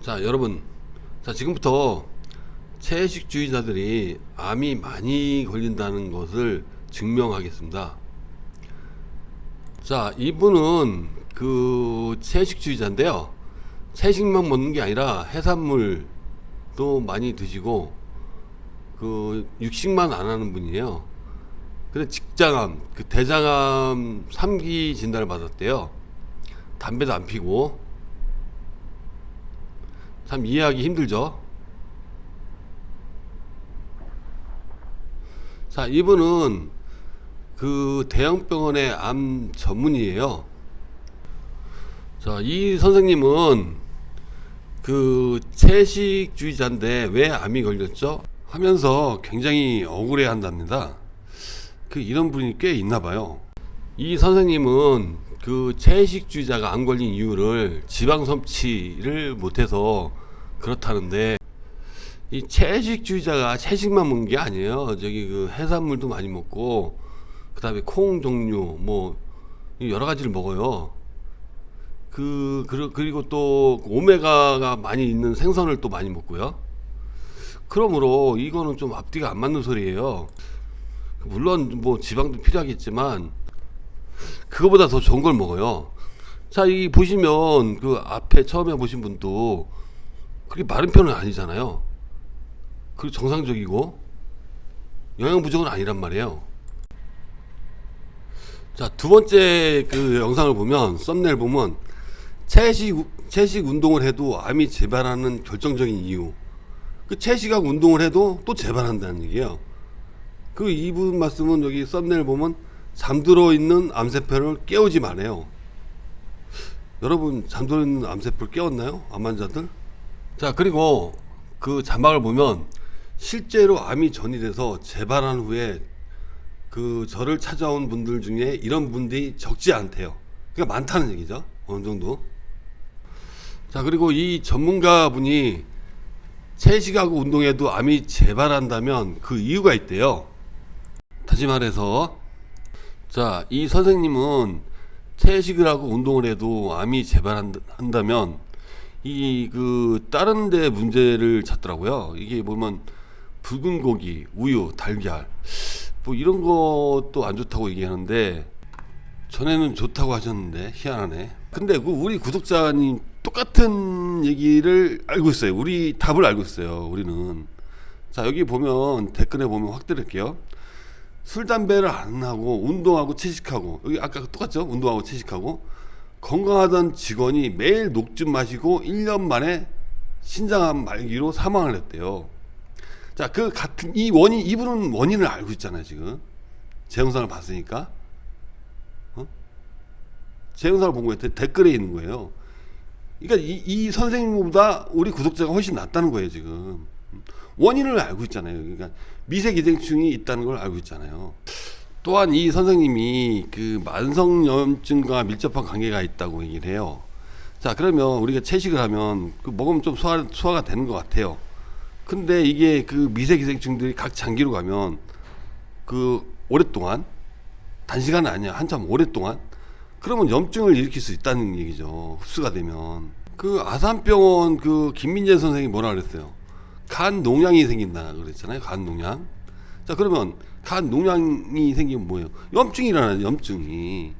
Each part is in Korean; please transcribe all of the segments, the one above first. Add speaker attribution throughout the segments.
Speaker 1: 자, 여러분. 자, 지금부터 채식주의자들이 암이 많이 걸린다는 것을 증명하겠습니다. 자, 이분은 그 채식주의자인데요. 채식만 먹는 게 아니라 해산물도 많이 드시고 그 육식만 안 하는 분이에요. 근데 직장암, 그 대장암 3기 진단을 받았대요. 담배도 안 피고 참 이해하기 힘들죠. 자, 이분은 그 대형병원의 암 전문의예요. 자, 이 선생님은 그 채식주의자인데 왜 암이 걸렸죠? 하면서 굉장히 억울해 한답니다. 그 이런 분이 꽤 있나 봐요. 이 선생님은 그 채식주의자가 암 걸린 이유를 지방 섭취를 못해서 그렇다는데 이 채식주의자가 채식만 먹는 게 아니에요. 저기 그 해산물도 많이 먹고 그다음에 콩 종류 뭐 여러 가지를 먹어요. 그 그리- 그리고 또 오메가가 많이 있는 생선을 또 많이 먹고요. 그러므로 이거는 좀 앞뒤가 안 맞는 소리예요. 물론 뭐 지방도 필요하겠지만 그거보다 더 좋은 걸 먹어요. 자, 이 보시면 그 앞에 처음에 보신 분도 그렇게 마른 편은 아니잖아요. 그리고 정상적이고 영양 부족은 아니란 말이에요. 자, 두 번째 그 영상을 보면 썸네일 보면 채식 채식 운동을 해도 암이 재발하는 결정적인 이유. 그 채식하고 운동을 해도 또 재발한다는 얘기예요. 그 이분 말씀은 여기 썸네일 보면 잠들어 있는 암세포를 깨우지 말아요. 여러분 잠들어 있는 암세포를 깨웠나요? 암 환자들? 자 그리고 그 자막을 보면 실제로 암이 전이돼서 재발한 후에 그 저를 찾아온 분들 중에 이런 분들이 적지 않대요. 그러니까 많다는 얘기죠. 어느 정도. 자 그리고 이 전문가 분이 채식하고 운동해도 암이 재발한다면 그 이유가 있대요. 다시 말해서 자, 이 선생님은 채식을 하고 운동을 해도 암이 재발한다면 이 그 다른 데 문제를 찾더라고요. 이게 보면 붉은 고기, 우유, 달걀 뭐 이런 것도 안 좋다고 얘기하는데 전에는 좋다고 하셨는데 희한하네. 근데 그 우리 구독자님 똑같은 얘기를 알고 있어요. 우리 답을 알고 있어요. 우리는 자 여기 보면 댓글에 보면 확 드릴게요. 술 담배를 안 하고 운동하고 채식하고 여기 아까 똑같죠? 운동하고 채식하고 건강하던 직원이 매일 녹즙 마시고 1년 만에 신장암 말기로 사망을 했대요. 자, 그 같은 이 원인 이분은 원인을 알고 있잖아요, 지금. 제 영상을 봤으니까. 어? 제 영상을 본 거예요. 데- 댓글에 있는 거예요. 그러니까 이, 이 선생님보다 우리 구독자가 훨씬 낫다는 거예요, 지금. 원인을 알고 있잖아요. 그러니까 미세 기생충이 있다는 걸 알고 있잖아요. 또한 이 선생님이 그 만성염증과 밀접한 관계가 있다고 얘기를 해요. 자, 그러면 우리가 채식을 하면 그 먹으면 좀 소화, 소화가 되는 것 같아요. 근데 이게 그 미세 기생충들이 각 장기로 가면 그 오랫동안 단시간은 아니야. 한참 오랫동안 그러면 염증을 일으킬 수 있다는 얘기죠. 흡수가 되면. 그 아산병원 그 김민재 선생이 뭐라 그랬어요? 간 농양이 생긴다 그랬잖아요. 간 농양. 자 그러면 간 농양이 생기면 뭐예요? 염증이 일어나요. 염증이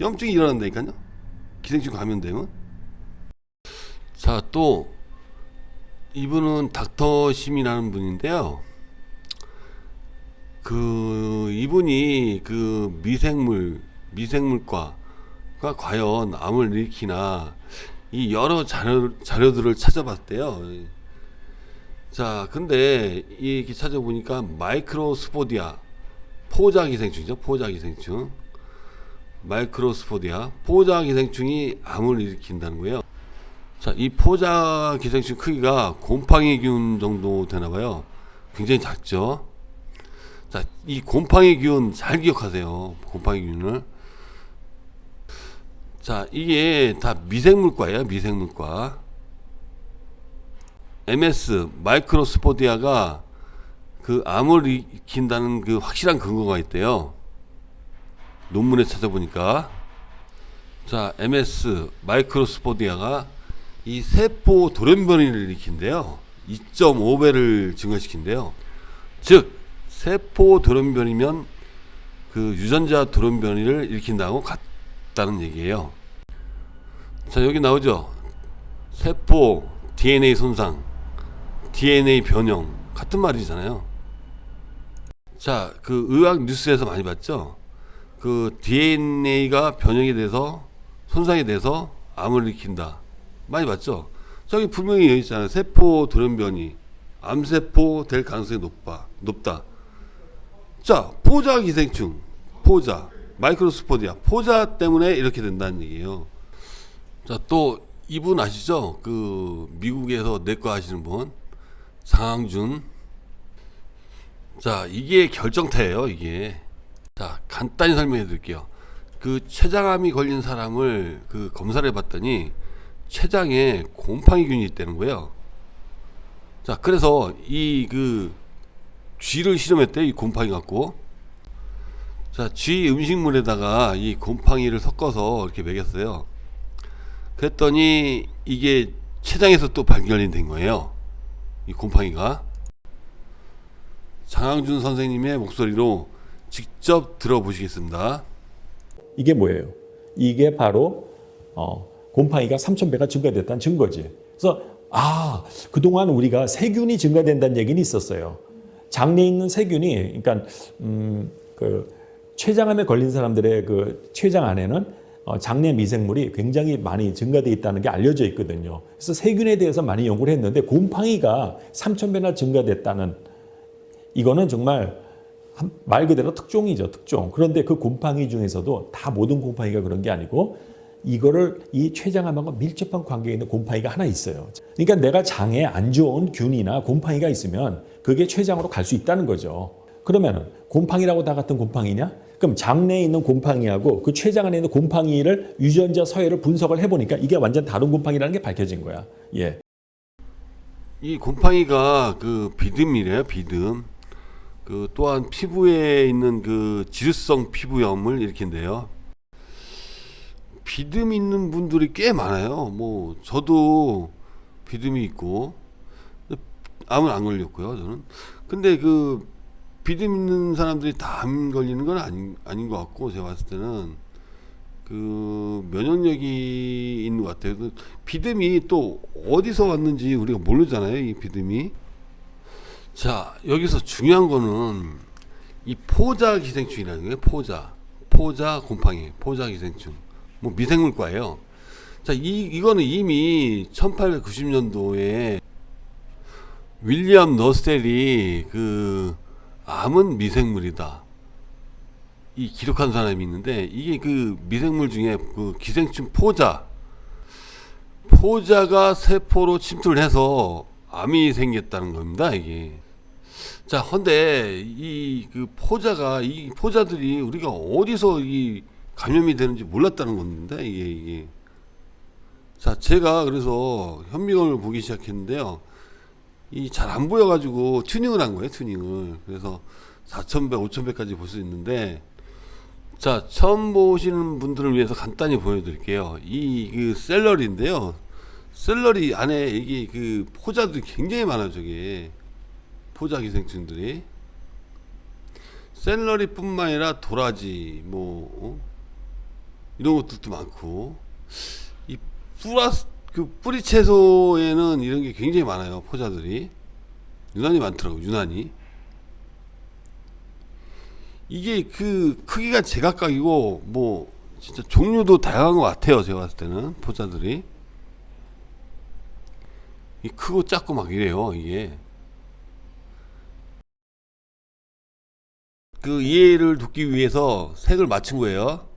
Speaker 1: 염증이 일어난다니까요. 기생충 감염되면. 자 또 이분은 닥터 심이라는 분인데요. 그 이분이 그 미생물 미생물과가 과연 암을 일으키나 이 여러 자료, 자료들을 찾아봤대요. 자, 근데 이렇게 찾아보니까 마이크로스포디아 포자 기생충이죠. 포자 기생충. 마이크로스포디아 포자 기생충이 암을 일으킨다는 거예요. 자, 이 포자 기생충 크기가 곰팡이균 정도 되나 봐요. 굉장히 작죠. 자, 이 곰팡이균 잘 기억하세요. 곰팡이균을. 자, 이게 다 미생물과예요. 미생물과. MS 마이크로스포디아가 그 암을 일으킨다는 그 확실한 근거가 있대요. 논문에 찾아보니까 자 MS 마이크로스포디아가 이 세포 돌연변이를 일으킨대요. 2.5배를 증가시킨대요. 즉 세포 돌연변이면 그 유전자 돌연변이를 일으킨다고 같다는 얘기예요. 자 여기 나오죠. 세포 DNA 손상, DNA 변형 같은 말이잖아요. 자, 그 의학 뉴스에서 많이 봤죠. 그 DNA가 변형이 돼서 손상이 돼서 암을 일으킨다. 많이 봤죠. 저기 분명히 여기 있잖아요. 세포 돌연변이, 암세포 될 가능성이 높아, 높다. 자, 포자 기생충, 포자, 마이크로스포디아, 포자 때문에 이렇게 된다는 얘기예요. 자, 또 이분 아시죠? 그 미국에서 내과 하시는 분 장항준. 자, 이게 결정타예요, 이게. 자, 간단히 설명해 드릴게요. 그 췌장암이 걸린 사람을 그 검사를 해 봤더니 췌장에 곰팡이균이 있다는 거예요. 자, 그래서 이 그 쥐를 실험했대, 이 곰팡이 갖고. 자, 쥐 음식물에다가 이 곰팡이를 섞어서 이렇게 먹였어요. 그랬더니 이게 췌장에서 또 발견이 된 거예요. 이 곰팡이가. 장항준 선생님의 목소리로 직접 들어보시겠습니다.
Speaker 2: 이게 뭐예요? 이게 바로 어, 곰팡이가 3,000배가 증가됐다는 증거지. 그래서 아 그동안 우리가 세균이 증가된다는 얘기는 있었어요. 장내에 있는 세균이 그러니까 음, 그 췌장암에 걸린 사람들의 그 췌장 안에는 어, 장내 미생물이 굉장히 많이 증가돼 있다는 게 알려져 있거든요. 그래서 세균에 대해서 많이 연구를 했는데 곰팡이가 3,000배나 증가됐다는 이거는 정말 한- 말 그대로 특종이죠, 특종. 그런데 그 곰팡이 중에서도 다 모든 곰팡이가 그런 게 아니고 이거를 이 췌장암하고 밀접한 관계에 있는 곰팡이가 하나 있어요. 그러니까 내가 장에 안 좋은 균이나 곰팡이가 있으면 그게 췌장으로 갈 수 있다는 거죠. 그러면은 곰팡이라고 다 같은 곰팡이냐? 그럼 장내에 있는 곰팡이하고 그 췌장 안에 있는 곰팡이를 유전자 서열을 분석을 해보니까 이게 완전 다른 곰팡이라는 게 밝혀진 거야. 예.
Speaker 1: 이 곰팡이가 그 비듬이래요, 비듬. 그 또한 피부에 있는 그 지루성 피부염을 일으킨대요. 비듬 있는 분들이 꽤 많아요. 뭐 저도 비듬이 있고 암은 안 걸렸고요, 저는. 근데 그 비듬 있는 사람들이 다 암 걸리는 건 아닌 아닌 것 같고 제가 봤을 때는 그 면역력이 있는 것 같아요. 그 비듬이 또 어디서 왔는지 우리가 모르잖아요. 이 비듬이. 자 여기서 중요한 거는 이 포자 기생충이라는 거예요. 포자, 포자 곰팡이, 포자 기생충. 뭐 미생물과예요. 자, 이 이거는 이미 1890년도에 윌리엄 너스텔이 그 암은 미생물이다. 이 기록한 사람이 있는데 이게 그 미생물 중에 그 기생충 포자. 포자가 세포로 침투를 해서 암이 생겼다는 겁니다 이게. 자 헌데 이 그 포자가 이 포자들이 우리가 어디서 이 감염이 되는지 몰랐다는 건데 이게 이게. 자 제가 그래서 현미경을 보기 시작했는데요 이 잘 안 보여가지고 튜닝을 한 거예요 튜닝을 그래서 4,000배 5,000배까지 볼 수 있는데 자, 처음 보시는 분들을 위해서 간단히 보여드릴게요. 이그 샐러리인데요. 샐러리 안에 이게 그 포자들이 굉장히 많아요, 저게. 포자 기생충들이. 샐러리 뿐만 아니라 도라지, 뭐, 어? 이런 것들도 많고. 이 뿌라스, 그 뿌리 채소에는 이런 게 굉장히 많아요, 포자들이. 유난히 많더라고요, 유난히. 이게 그 크기가 제각각이고 뭐 진짜 종류도 다양한 것 같아요 제가 봤을 때는 포자들이 이 크고 작고 막 이래요 이게 그 이해를 돕기 위해서 색을 맞춘 거예요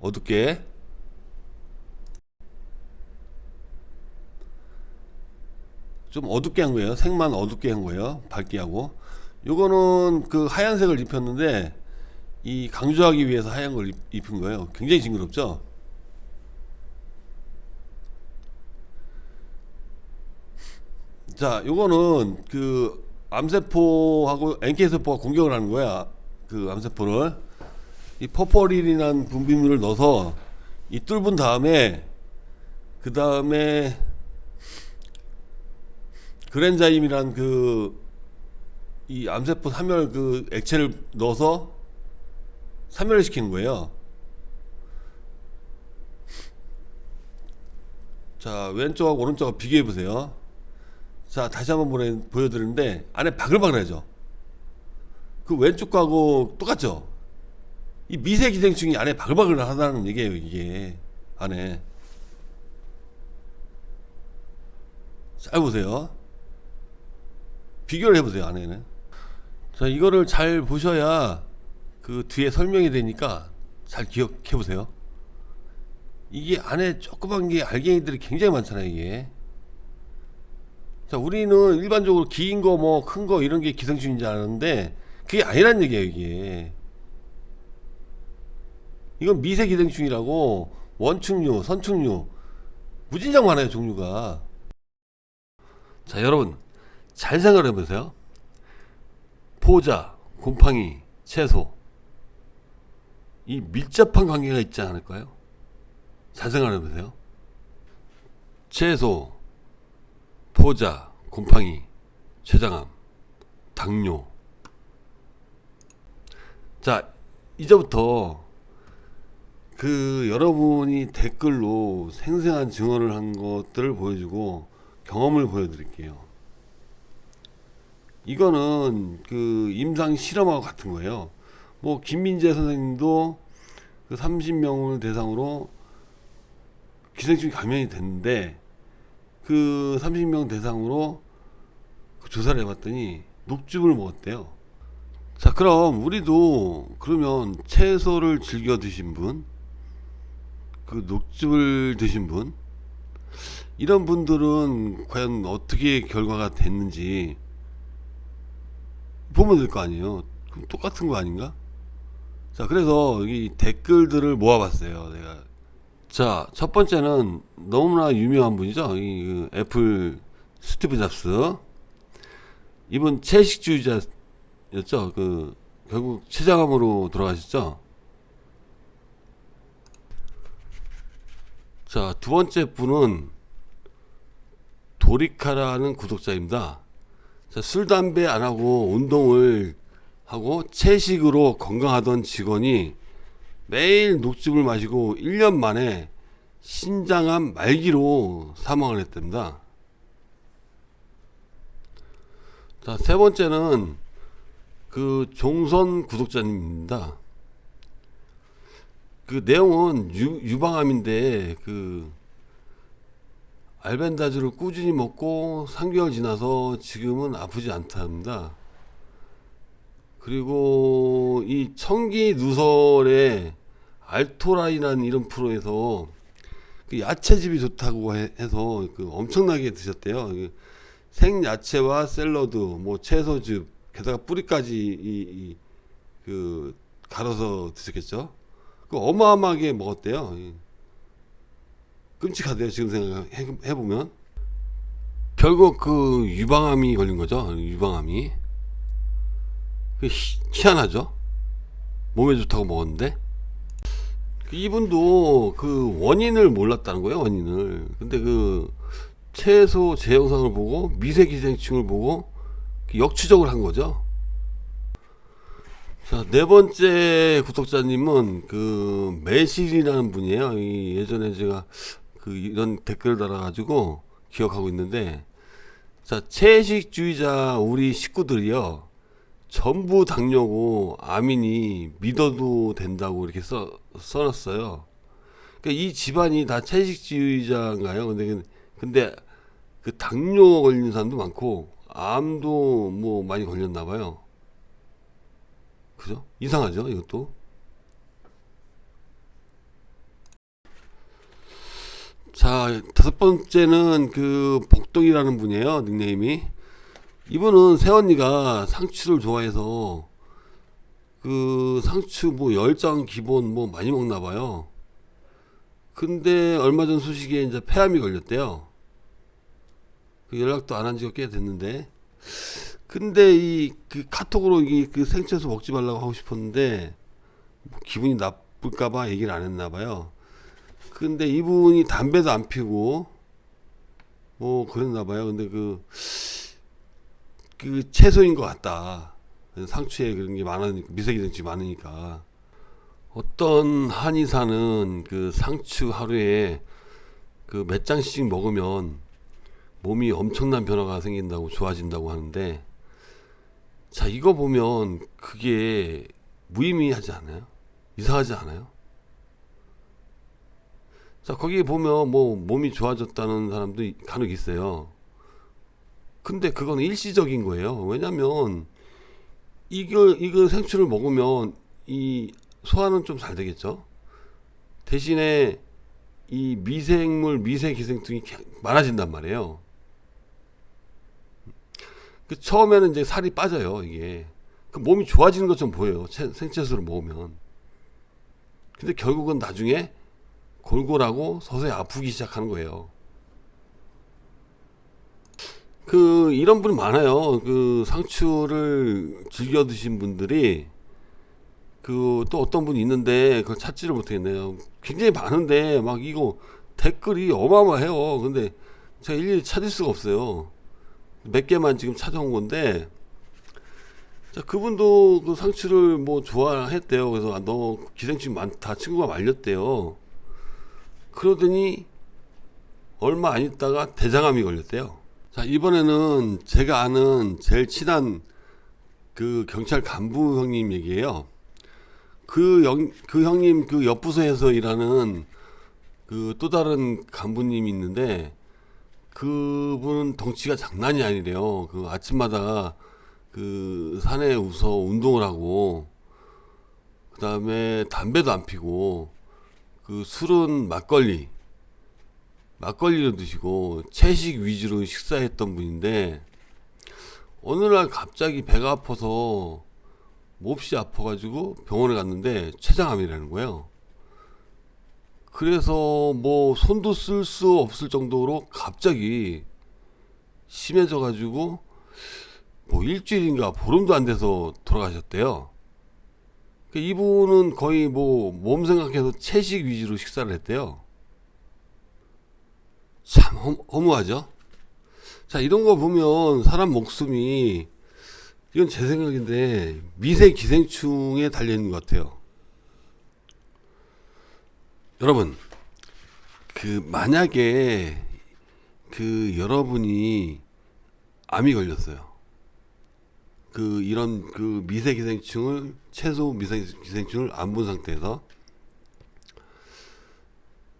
Speaker 1: 어둡게 좀 어둡게 한 거예요 색만 어둡게 한 거예요 밝게 하고 요거는 그 하얀색을 입혔는데 이 강조하기 위해서 하얀 걸 입, 입힌 거예요. 굉장히 징그럽죠? 자, 요거는 그 암세포하고 NK세포가 공격을 하는 거야. 그 암세포를. 이 퍼퍼릴이라는 분비물을 넣어서 이 뚫은 다음에 그 다음에 그랜자임이란 그 이 암세포 사멸 그 액체를 넣어서 사멸을 시키는 거예요. 자 왼쪽하고 오른쪽하고 비교해 보세요. 자 다시 한번 보여드리는데 안에 바글바글하죠. 그 왼쪽하고 똑같죠. 이 미세 기생충이 안에 바글바글 하다는 얘기예요. 이게 안에 잘 보세요. 비교를 해보세요 안에는. 자 이거를 잘 보셔야 그 뒤에 설명이 되니까 잘 기억해 보세요. 이게 안에 조그만 게 알갱이들이 굉장히 많잖아요 이게. 자 우리는 일반적으로 긴 거 뭐 큰 거 이런 게 기생충인 줄 아는데 그게 아니란 얘기예요 이게. 이건 미세 기생충이라고 원충류, 선충류 무진장 많아요 종류가. 자 여러분 잘 생각해 보세요. 포자, 곰팡이, 채소 이 밀접한 관계가 있지 않을까요? 잘 생각해 보세요. 채소, 포자, 곰팡이, 췌장암, 당뇨. 자 이제부터 그 여러분이 댓글로 생생한 증언을 한 것들을 보여주고 경험을 보여드릴게요. 이거는 그 임상 실험하고 같은 거예요. 뭐 김민재 선생님도 그 30명을 대상으로 기생충 감염이 됐는데 그 30명 대상으로 그 조사를 해봤더니 녹즙을 먹었대요. 자, 그럼 우리도 그러면 채소를 즐겨 드신 분, 그 녹즙을 드신 분, 이런 분들은 과연 어떻게 결과가 됐는지 보면 될 거 아니에요. 똑같은 거 아닌가? 자, 그래서 이 댓글들을 모아봤어요. 내가. 자, 첫 번째는 너무나 유명한 분이죠. 이 그 애플 스티브 잡스. 이분 채식주의자였죠. 그 결국 췌장암으로 돌아가셨죠. 자, 두 번째 분은 도리카라는 구독자입니다. 자, 술, 담배 안 하고 운동을 하고 채식으로 건강하던 직원이 매일 녹즙을 마시고 1년 만에 신장암 말기로 사망을 했답니다. 자, 세 번째는 그 종선 구독자님입니다. 그 내용은 유, 유방암인데 그 알벤다즈를 꾸준히 먹고 3개월 지나서 지금은 아프지 않답니다. 그리고 이 청기 누설의 알토라이라는 이런 프로에서 그 야채즙이 좋다고 해- 해서 그 엄청나게 드셨대요. 그 생야채와 샐러드, 뭐 채소즙, 게다가 뿌리까지 이, 이, 그 갈아서 드셨겠죠. 그 어마어마하게 먹었대요. 이. 끔찍하대요. 지금 생각해 보면 결국 그 유방암이 걸린 거죠. 유방암이 그 희, 희한하죠. 몸에 좋다고 먹었는데 그 이분도 그 원인을 몰랐다는 거예요. 원인을. 근데 그 채소 제 영상을 보고 미세 기생충을 보고 그 역추적을 한 거죠. 자, 네 번째 구독자님은 그 매실이라는 분이에요. 이 예전에 제가 그 이런 댓글을 달아가지고 기억하고 있는데, 자, 채식주의자 우리 식구들이요. 전부 당뇨고 암이니 믿어도 된다고 이렇게 써, 써놨어요. 그러니까 이 집안이 다 채식주의자인가요? 근데, 그- 근데 그 당뇨 걸리는 사람도 많고, 암도 뭐 많이 걸렸나 봐요. 그죠? 이상하죠, 이것도. 자, 다섯 번째는 그 복동이라는 분이에요, 닉네임이. 이분은 새언니가 상추를 좋아해서 그 상추 뭐 열 장 기본 뭐 많이 먹나 봐요. 근데 얼마 전 소식에 이제 폐암이 걸렸대요. 그 연락도 안 한 지가 꽤 됐는데. 근데 이 그 카톡으로 이그 생채소 먹지 말라고 하고 싶었는데 뭐 기분이 나쁠까봐 얘기를 안 했나 봐요. 근데 이분이 담배도 안 피고 뭐 그랬나 봐요. 근데 그 그 채소인 것 같다. 상추에 그런 게 많으니까 미세기생충이 많으니까 어떤 한의사는 그 상추 하루에 그 몇 장씩 먹으면 몸이 엄청난 변화가 생긴다고 좋아진다고 하는데 자 이거 보면 그게 무의미하지 않아요? 이상하지 않아요? 자 거기 보면 뭐 몸이 좋아졌다는 사람도 간혹 있어요. 근데 그건 일시적인 거예요. 왜냐면 이거 이거 생추를 먹으면 이 소화는 좀 잘 되겠죠. 대신에 이 미생물 미세 기생충이 많아진단 말이에요. 그 처음에는 이제 살이 빠져요 이게 그 몸이 좋아지는 것처럼 보여요 채- 생채소를 먹으면 근데 결국은 나중에 골골하고 서서히 아프기 시작하는 거예요. 그 이런 분이 많아요. 그 상추를 즐겨 드신 분들이. 그 또 어떤 분이 있는데 그걸 찾지를 못하겠네요. 굉장히 많은데 막 이거 댓글이 어마어마해요. 근데 제가 일일이 찾을 수가 없어요. 몇 개만 지금 찾아온 건데. 자 그분도 그 상추를 뭐 좋아했대요. 그래서 아, 너 기생충 많다. 친구가 말렸대요 그러더니 얼마 안 있다가 대장암이 걸렸대요 자 이번에는 제가 아는 제일 친한 그 경찰 간부 형님 얘기예요 그, 영, 그 형님 그 옆부서에서 일하는 그 또 다른 간부님이 있는데 그분은 덩치가 장난이 아니래요. 그 아침마다 그 산에 우서 운동을 하고 그 다음에 담배도 안 피고 그 술은 막걸리 막걸리로 드시고 채식 위주로 식사했던 분인데 어느 날 갑자기 배가 아파서 몹시 아파가지고 병원에 갔는데 췌장암이라는 거예요. 그래서 뭐 손도 쓸 수 없을 정도로 갑자기 심해져 가지고 뭐 일주일인가 보름도 안 돼서 돌아가셨대요. 그 이분은 거의 뭐 몸 생각해서 채식 위주로 식사를 했대요. 참 허, 허무하죠. 자 이런 거 보면 사람 목숨이 이건 제 생각인데 미세 기생충에 달려 있는 것 같아요. 여러분 그 만약에 그 여러분이 암이 걸렸어요. 그 이런 그 미세 기생충을 최소 미세 기생충을 안 본 상태에서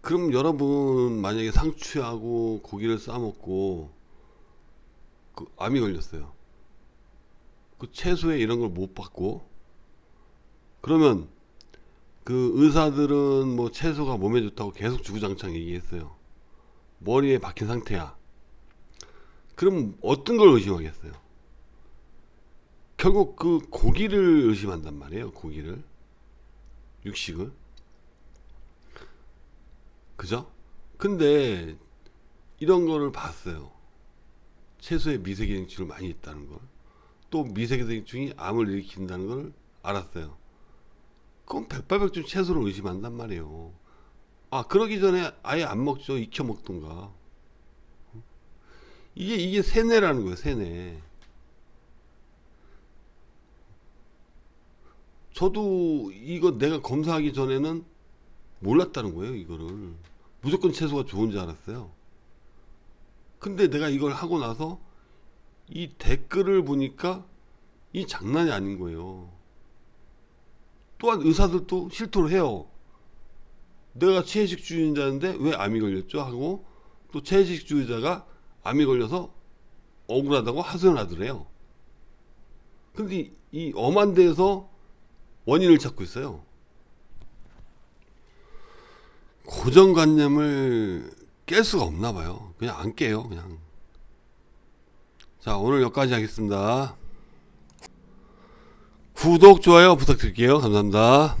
Speaker 1: 그럼 여러분 만약에 상추하고 고기를 싸 먹고 그 암이 걸렸어요. 그 채소에 이런 걸 못 받고 그러면 그 의사들은 뭐 채소가 몸에 좋다고 계속 주구장창 얘기했어요. 머리에 박힌 상태야. 그럼 어떤 걸 의심하겠어요? 결국 그 고기를 의심한단 말이에요. 고기를. 육식을. 그죠? 근데 이런 거를 봤어요. 채소에 미세기생충을 많이 있다는 걸. 또 미세기생충이 암을 일으킨다는 걸 알았어요. 그럼 백발백중 채소를 의심한단 말이에요. 아 그러기 전에 아예 안 먹죠. 익혀 먹던가. 이게 이게 세뇌라는 거예요. 세뇌. 저도 이거 내가 검사하기 전에는 몰랐다는 거예요. 이거를 무조건 채소가 좋은 줄 알았어요. 근데 내가 이걸 하고 나서 이 댓글을 보니까 이 장난이 아닌 거예요. 또한 의사들도 실토를 해요. 내가 채식주의자인데 왜 암이 걸렸죠? 하고 또 채식주의자가 암이 걸려서 억울하다고 하소연하더래요. 근데 이- 이 엄한 데에서 원인을 찾고 있어요. 고정관념을 깰 수가 없나 봐요. 그냥 안 깨요, 그냥. 자, 오늘 여기까지 하겠습니다. 구독, 좋아요 부탁드릴게요. 감사합니다.